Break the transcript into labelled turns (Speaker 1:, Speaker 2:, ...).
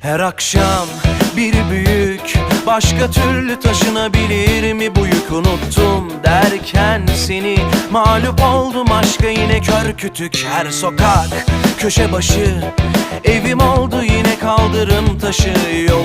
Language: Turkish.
Speaker 1: Her akşam bir büyük Başka türlü taşınabilir mi bu yük? Unuttum derken seni Mağlup oldum aşka yine kör kütük. Her sokak Köşe başı evim oldu yine kaldırım taşı. Yol